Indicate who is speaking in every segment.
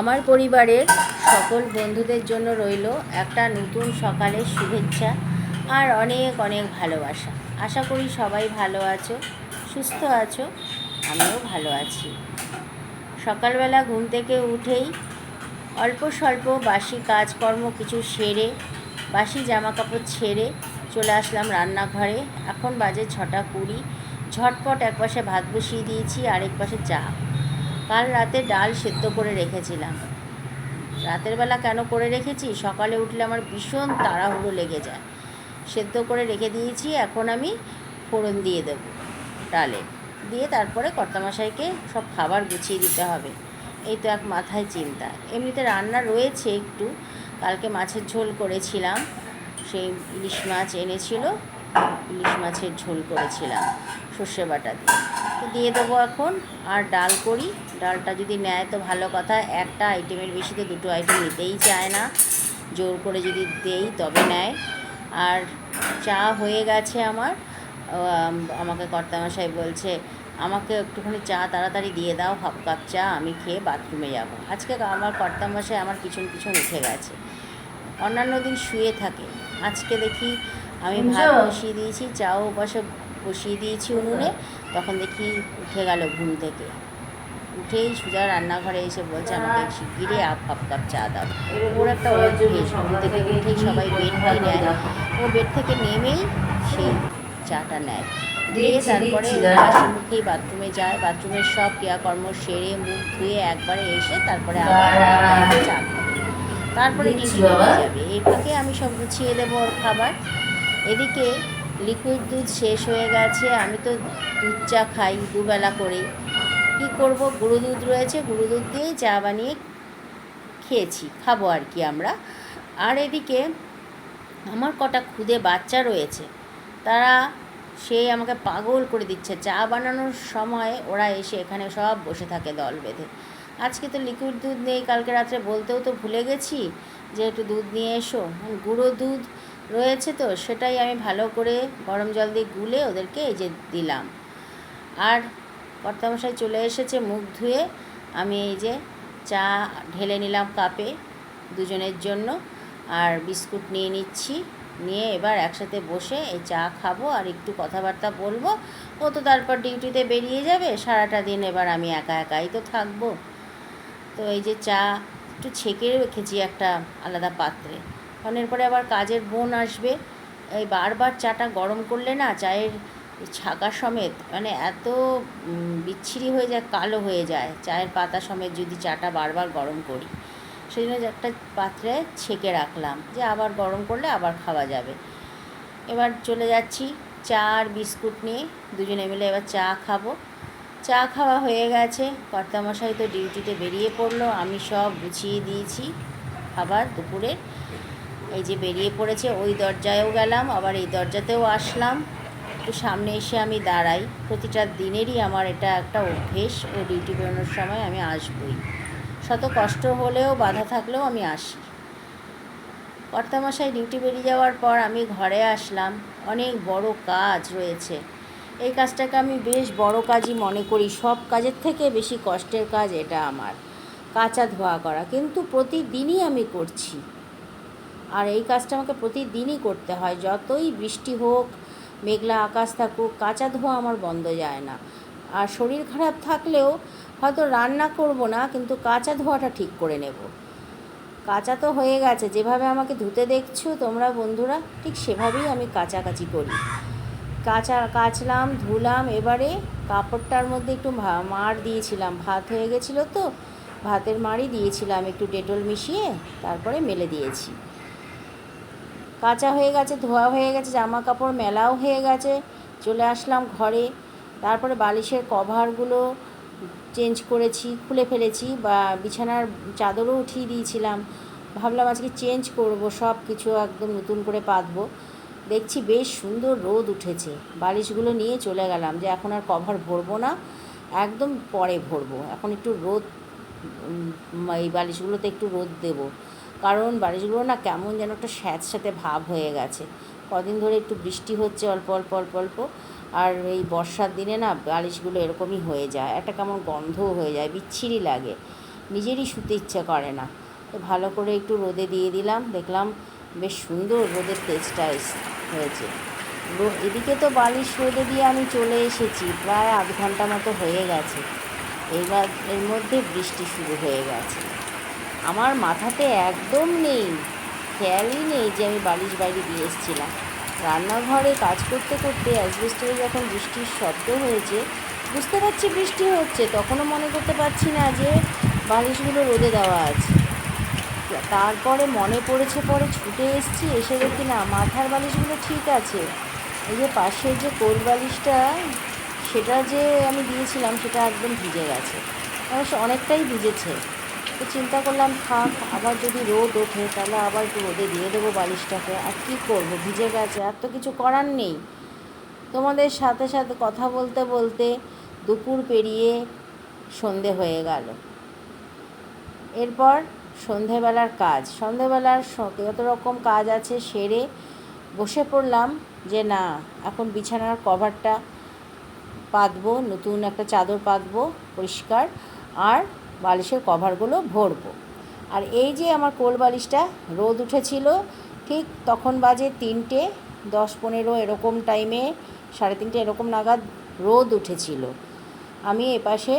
Speaker 1: আমার পরিবারের সকল বন্ধুদের জন্য রইল একটা নতুন সকালের শুভেচ্ছা আর অনেক অনেক ভালোবাসা। আশা করি সবাই ভালো আছো, সুস্থ আছো, আমিও ভালো আছি। সকালবেলা ঘুম থেকে উঠেই অল্প স্বল্প বাসি কাজকর্ম কিছু সেরে, বাসি জামা কাপড় ছেড়ে চলে আসলাম রান্নাঘরে। এখন বাজে ছটা কুড়ি। ঝটপট এক পাশে ভাত বসিয়ে দিয়েছি, আরেক পাশে চা। কাল রাতে ডাল সেদ্ধ করে রেখেছিলাম। রাতের বেলা কেন করে রেখেছি? সকালে উঠলে আমার ভীষণ তাড়াহুড়ো লেগে যায়। সেদ্ধ করে রেখে দিয়েছি, এখন আমি ফোড়ন দিয়ে দেবো ডালে। দিয়ে তারপরে কর্তামশাইকে সব খাবার গুছিয়ে দিতে হবে। এই তো এক মাথায় চিন্তা। এমনিতে রান্না রয়েছে একটু। কালকে মাছের ঝোল করেছিলাম। সেই ইলিশ মাছ এনেছিল। ইলিশ মাছের ঝোল করেছিলাম সর্ষে বাটা দিয়ে। দিয়ে দেবো এখন আর ডাল করি। ডালটা যদি নেয় তো ভালো কথা একটা আইটেমের বেশি তো দুটো আইটেম নিতেই চায় না। জোর করে যদি দেই তবে নেয়। আর চা হয়ে গেছে আমার। আমাকে কর্তামশাই বলছে আমাকে একটুখানি চা তাড়াতাড়ি দিয়ে দাও হাফ কাপ চা আমি খেয়ে বাথরুমে যাব। আজকে আমার কর্তামশাই আমার পিছন পিছন উঠে গেছে। অন্যান্য দিন শুয়ে থাকে। আজকে দেখি আমি ভাত? বসিয়ে দিয়েছি চাও বসে বসিয়ে দিয়েছি উনুনে। তখন দেখি উঠে গেল ঘুম থেকে। উঠেই সোজা রান্নাঘরে এসে বলছে আমাকে শিগগিরই আপ হাফ কাপ চা দাও। ওর একটা অভ্যেস ঘুম থেকে উঠেই সবাই বেড নিয়ে। নেয় ও বেড থেকে নেমেই সেই চাটা নেয়। দিয়ে তারপরে মুখেই বাথরুমে যায়। বাথরুমের সব ক্রিয়াকর্ম সেরে মুখ ধুয়ে একবারে এসে তারপরে আবার চা তারপরে ডিউটি যাবে। এই ফাঁকে আমি সব গুছিয়ে দেবো ওর খাবার। এদিকে লিকুইড দুধ শেষ হয়ে গেছে। আমি তো দুধ চা খাই দুবেলা করেই। কী করব? গুঁড়ো দুধ রয়েছে গুঁড়ো দুধ দিয়েই চা বানিয়ে খেয়েছি, খাব আর কি আমরা। আর এদিকে আমার কটা খুদে বাচ্চা রয়েছে। তারা সেই আমাকে পাগল করে দিচ্ছে। চা বানানোর সময় ওরা এসে এখানে সব বসে থাকে দল বেঁধে। আজকে তো লিকুইড দুধ নেই, কালকে রাত্রে বলতেও তো ভুলে গেছি যে একটু দুধ নিয়ে এসো। গুঁড়ো দুধ রয়েছে তো, সেটাই আমি ভালো করে গরম জল দিয়ে গুলে ওদেরকে এই যে দিলাম। আর কর্তামশাই চলে এসেছে, মুখ ধুয়ে আমি এই যে চা ঢেলে নিলাম কাপে দুজনের জন্য আর বিস্কুট নিয়ে নিচ্ছি। নিয়ে এবার একসাথে বসে এই চা খাব আর একটু কথাবার্তা বলব। ও তো তারপর ডিউটিতে বেরিয়ে যাবে, সারাটা দিন এবার আমি একা একাই তো থাকব। তো এই যে চা একটু ছেঁকে রেখেছি একটা আলাদা পাত্রে। কারণ এরপরে আবার কাজের বোন আসবে। এই বারবার চাটা গরম করলে না, চায়ের ছাকা সমেত মানে এত বিচ্ছিরি হয়ে যায়, কালো হয়ে যায়। চায়ের পাতা সমেত যদি চাটা বারবার গরম করি সেই জন্য একটা পাত্রে ছেঁকে রাখলাম, যে আবার গরম করলে আবার খাওয়া যাবে। এবার চলে যাচ্ছি চা আর বিস্কুট নিয়ে, দুজনে মিলে এবার চা খাব। চা খাওয়া হয়ে গেছে, কর্তামশাই তো ডিউটিতে বেরিয়ে পড়ল, আমি সব গুছিয়ে দিয়েছি। খাবার দুপুরে, এই যে বেরিয়ে পড়েছে, ওই দরজায়ও গেলাম, আবার এই দরজাতেও আসলাম। একটু সামনে এসে আমি দাঁড়াই। প্রতিটা দিনেরই আমার এটা একটা অভ্যেস ও ডিউটি বেরোনোর সময় আমি আসবই। শত কষ্ট হলেও বাধা থাকলেও আমি আসি। কর্তামশাই ডিউটি বেরিয়ে যাওয়ার পর আমি ঘরে আসলাম। অনেক বড় কাজ রয়েছে। এই কাজটাকে আমি বেশ বড় কাজই মনে করি। সব কাজের থেকে বেশি কষ্টের কাজ এটা আমার। কাঁচা ধোয়া করা। কিন্তু প্রতিদিনই আমি করছি। আর এই কাজটা আমাকে প্রতিদিনই করতে হয়। যতই বৃষ্টি হোক মেঘলা আকাশ থাকুক, কাঁচা ধোয়া আমার বন্ধ যায় না। আর শরীর খারাপ থাকলেও হয়তো রান্না করব না, কিন্তু কাঁচা ধোয়াটা ঠিক করে নেব। কাঁচা তো হয়ে গেছে, যেভাবে আমাকে ধুতে দেখছ তোমরা বন্ধুরা, ঠিক সেভাবেই আমি কাচাকাচি করি। কাঁচা, কাচলাম, ধুলাম, এবারে কাপড়টার মধ্যে একটু মাড় দিয়েছিলাম। ভাত হয়ে গেছিল তো, ভাতের মাড়ই দিয়েছিলাম একটু ডেটল মিশিয়ে, তারপরে মেলে দিয়েছি। কাঁচা হয়ে গেছে, ধোয়া হয়ে গেছে জামা কাপড় মেলাও হয়ে গেছে। চলে আসলাম ঘরে। তারপরে বালিশের কভারগুলো চেঞ্জ করেছি, খুলে ফেলেছি বা বিছানার চাদরও উঠিয়ে দিয়েছিলাম। ভাবলাম আজকে চেঞ্জ করব সব কিছু একদম নতুন করে পাতবো। দেখছি বেশ সুন্দর রোদ উঠেছে। বালিশগুলো নিয়ে চলে গেলাম যে এখন আর কভার ভরবো না, একদম পরে ভরবো। এখন একটু রোদ এই বালিশগুলোতে একটু রোদ দেব। কারণ বালিশগুলো না কেমন যেন একটা স্যাঁতস্যাঁতে ভাব হয়ে গেছে। কদিন ধরে একটু বৃষ্টি হচ্ছে অল্প অল্প অল্প অল্প। আর এই বর্ষার দিনে না বালিশগুলো এরকমই হয়ে যায়। একটা কেমন গন্ধও হয়ে যায়, বিচ্ছিরি লাগে। নিজেরই শুতে ইচ্ছে করে না। তো ভালো করে একটু রোদে দিয়ে দিলাম। দেখলাম বেশ সুন্দর রোদের তেজটা হয়েছে। এদিকে তো বালিশ রোদে দিয়ে আমি চলে এসেছি। প্রায় আধ ঘণ্টা মতো হয়ে গেছে। এইবার এর মধ্যে বৃষ্টি শুরু হয়ে গেছে। আমার মাথাতে একদম নেই, খেয়ালই নেই যে আমি বালিশ বাইরে দিয়ে এসেছিলাম। রান্নাঘরে কাজ করতে করতে অ্যাসবেস্টারে যখন বৃষ্টির শব্দ হয়েছে, বুঝতে পারছি বৃষ্টি হচ্ছে, তখনও মনে করতে পারছি না যে বালিশগুলো রোদে দেওয়া আছে। তারপরে মনে পড়েছে পরে ছুটে এসেছি, এসে দেখি না মাথার বালিশগুলো ঠিক আছে। এই যে পাশের যে কোল বালিশটা, সেটা যে আমি দিয়েছিলাম, সেটা একদম ভিজে গেছে। অনেকটাই ভিজেছে। তো চিন্তা করলাম, থাক, আবার যদি রোদ ওঠে, তাহলে আবার একটু রোদে দিয়ে দেবো বালিশটাকে। আর কী করব? ভিজে গেছে, আর তো কিছু করার নেই। তোমাদের সাথে সাথে কথা বলতে বলতে দুপুর পেরিয়ে সন্ধে হয়ে গেল। এরপর সন্ধেবেলার কাজ। সন্ধেবেলার যত রকম কাজ আছে সেরে বসে পড়লাম যে, না, এখন বিছানার কভারটা পাতবো, নতুন একটা চাদর পাতবো, পরিষ্কার। আর বালিশের কভারগুলো ভরবো। আর এই যে আমার কোল বালিশটা, রোদ উঠেছিল, ঠিক তখন বাজে তিনটে, দশ পনেরো এরকম টাইমে, সাড়ে তিনটে এরকম নাগাদ রোদ উঠেছিল। আমি এপাশে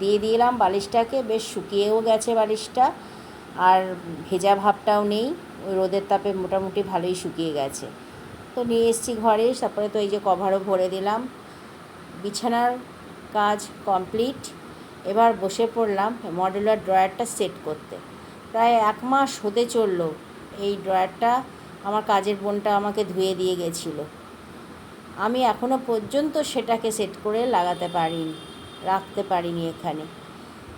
Speaker 1: দিয়ে দিলাম বালিশটাকে, বেশ শুকিয়েও গেছে বালিশটা, আর ভেজা ভাবটাও নেই, ওই রোদের তাপে মোটামুটি ভালোই শুকিয়ে গেছে। তো নিয়ে এসেছি ঘরে, তারপরে তো এই যে কভারও ভরে দিলাম। বিছানার কাজ কমপ্লিট। এবার বসে পড়লাম মডেলার ড্রয়ারটা সেট করতে। প্রায় এক মাস হতে চলল, এই ড্রয়ারটা আমার কাজের বোনটা আমাকে ধুয়ে দিয়ে গেছিল। আমি এখনও পর্যন্ত সেটাকে সেট করে লাগাতে পারিনি, রাখতে পারিনি এখানে।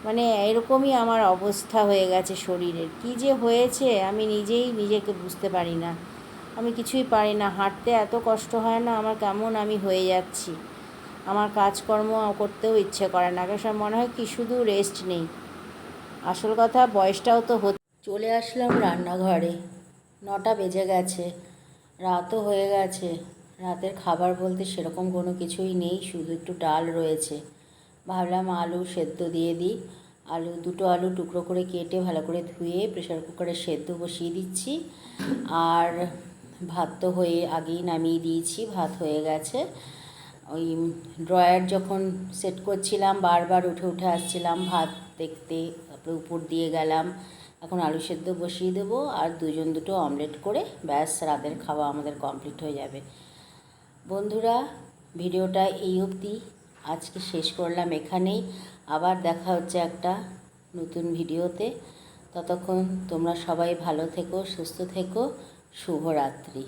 Speaker 1: মানে এরকমই আমার অবস্থা হয়ে গেছে শরীরের। কী যে হয়েছে আমি নিজেই নিজেকে বুঝতে পারি না। আমি কিছুই পারি না, হাঁটতে এত কষ্ট হয় না, আমার কেমন আমি হয়ে যাচ্ছি। আমার কাজকর্ম করতেও ইচ্ছে করে না। সব মনে হয় কি শুধু রেস্ট নেই। আসল কথা, বয়সটাও তো হচ্ছে চলে আসলাম রান্নাঘরে। নটা বেজে গেছে। রাতও হয়ে গেছে। রাতের খাবার বলতে সেরকম কোনো কিছুই নেই, শুধু একটু ডাল রয়েছে। ভাবলাম আলু সেদ্ধ দিয়ে দিই। আলু, দুটো আলু টুকরো করে কেটে ভালো করে ধুয়ে প্রেশার কুকারে সেদ্ধ বসিয়ে দিচ্ছি। আর ভাত তো হয়ে আগেই নামিয়ে দিয়েছি, ভাত হয়ে গেছে। ওই ড্রয়ার যখন সেট করছিলাম, বারবার উঠে উঠে আসছিলাম, ভাত দেখতে, তারপরে উপর দিয়ে গেলাম। এখন আলু সেদ্ধ বসিয়ে দেবো আর দুজন দুটো অমলেট করে ব্যাস, রাতের খাওয়া আমাদের কমপ্লিট হয়ে যাবে। বন্ধুরা, ভিডিওটা এই অবধি। আজকে শেষ করলাম এখানেই। আবার দেখা হচ্ছে একটা নতুন ভিডিওতে। ততক্ষণ তোমরা সবাই ভালো থেকো, সুস্থ থেকো। শুভরাত্রি।